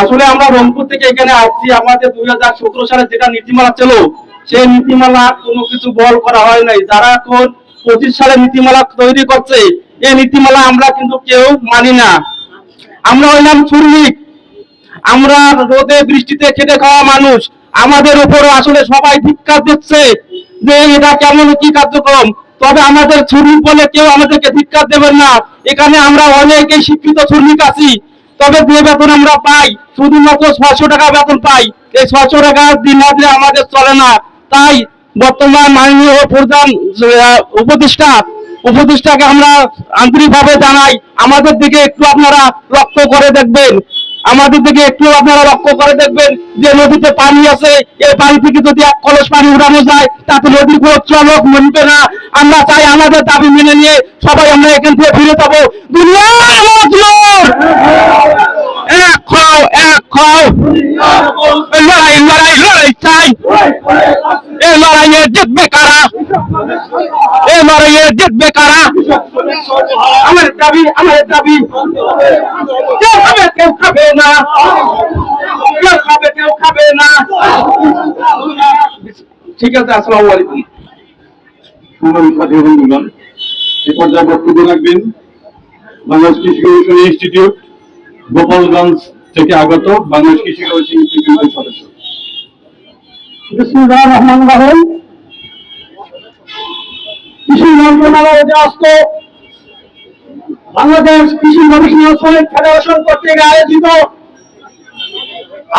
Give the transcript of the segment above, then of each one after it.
আসলে আমরা রংপুর থেকে এখানে আসছি। আমাদের দুই হাজার সতেরো সালে যেটা নীতিমালা ছিল, সেই নীতিমালা কোনো কিছু বল করা হয় নাই। যারা এখন পঁচিশ সালে নীতিমালা তৈরি করছে, এই নীতিমালা আমরা কিন্তু কেউ মানি না। আমরা হইলাম শ্রমিক। আমরা রোদে বৃষ্টিতে খেটে খাওয়া মানুষ। আমাদের উপরে আসলে সবাই ধিক্কার দিচ্ছে যে এটা কেমন কি কার্যক্রম। তবে আমাদের শ্রমিক বলে কেউ আমাদেরকে ধিক্কার দেবেন না। এখানে আমরা অনেকেই শিক্ষিত শ্রমিক আছি। তবে যে বেতন আমরা পাই, শুধুমাত্র ছয়শো টাকা বেতন পাই। এই ছয়শো টাকা দিন দিলে আমাদের চলে না। তাই বর্তমান মাননীয় প্রধান উপদেষ্টা, উপদেষ্টাকে আমরা আন্তরিকভাবে জানাই, আমাদের দিকে একটু আপনারা লক্ষ্য করে দেখবেন। আমাদের দিকে একটু আপনারা লক্ষ্য করে দেখবেন যে নদীতে পানি আছে, এই পানি থেকে যদি এক কলস পানি উঠানো যায়, তাতে নদীর কোনো চলক মনবে না। আমরা চাই আমাদের দাবি মেনে নিয়ে সবাই আমরা এখান থেকে ফিরে যাব। দুনিয়া এক খাও এক খাও লড়াই লড়াই লড়াই চাই এই লড়াইয়ে জিতবে কারা এই লড়াইয়ে জিতবে কারা আমার দাবি আমার দাবি কেউ খাবে কেউ খাবে না কেউ খাবে কেউ খাবে না ঠিক আছে আসসালামু আলাইকুম বন্ধুগণ এ পর্যায়ে বক্তব্য রাখবেন বাংলাদেশ কৃষি গবেষণা ইনস্টিটিউট, গোপালগঞ্জ থেকে আগত বাংলাদেশ কৃষি গবেষণা ইনস্টিটিউটের সদস্য। বাংলাদেশ কৃষি গবেষণা ফেডারেশন কর্তৃক আয়োজিত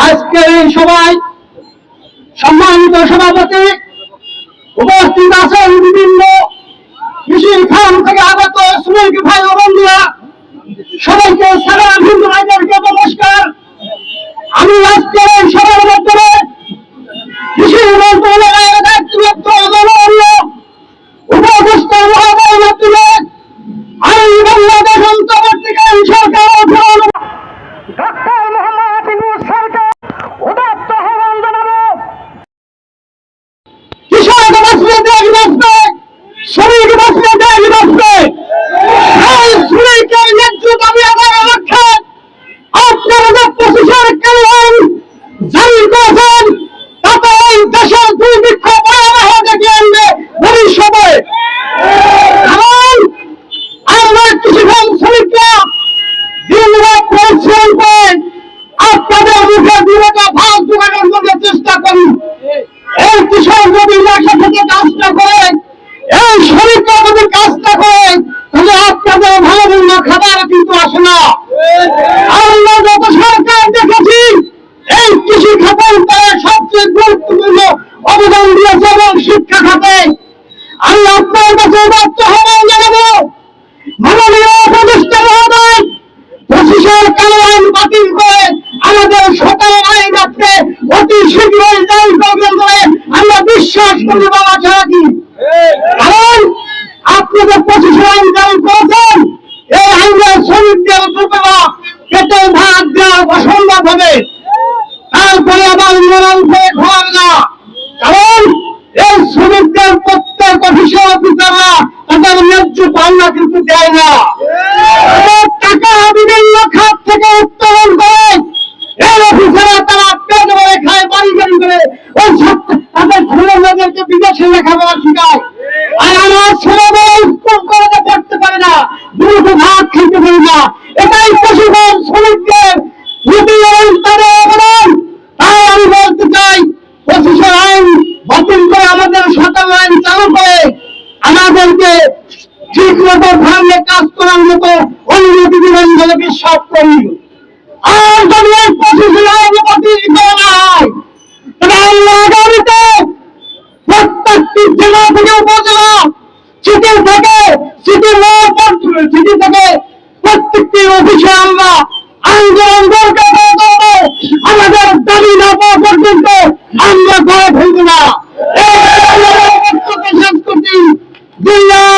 আজকের এই সভায় সম্মানিত সভাপতি উপস্থিত আছেন বিভিন্ন কৃষি খান থেকে আগত শ্রমিক ভাই ও শ্রমিক বাঁচলে দেশ বাঁচবে শ্রমিকের ন্যায্য দাবি আদায়ের লক্ষ্যে আপনারা আমরা যত সরকার দেখেছি, এই কৃষি খাতের তারা সবচেয়ে গুরুত্বপূর্ণ অবদান দিয়েছে এবং শিক্ষা খাতে। আমি আপনার কাছে বাধ্য আহ্বান জানাব, মাননীয় উপদেষ্টা মহোদয় পঁচিশের কালো আইন বাতিল করে আমাদের সকল আইন আপনি অতি শীঘ্রই জারি করবেন বলে আমরা বিশ্বাস করি বাবা ছাড়া কি? কারণ আপনি যে পঁচিশের আইন জারি করেছেন এই আইনের শ্রমিকদের দুপুরা পেটে ভাত দেওয়া অসম্ভব হবে তারপরে আবার নিরাম করে খাওয়াবে না তারা পেট করে। ওই তাদের ছেলে বিদেশে আর আমার ছেলে মেয়ে স্কুল কলেজে পড়তে পারে না। দুটো খেতে পারে না এটাই পশুপালন শ্রমিকদের নীতি এবং তাদের অবদান তাই আমি বলতে চাই পঁচিশের আইন বাতিল করে আমাদের সকল আইন চালু করে আমাদেরকে ঠিক মতো ভাঙে কাজ করার মতো অনুমতি দিবেন বলে বিশ্বাস করি। আর যদি হয়, তবে আমরা আগামীতে প্রত্যেকটি জেলা থেকে উপজেলা, সিটি থেকে, সিটি সিটি থেকে প্রত্যেকটি অফিসে আমরা আন্দোলন আমাদের দাবি না পর্যন্ত আমরা না। রসুল্লাহ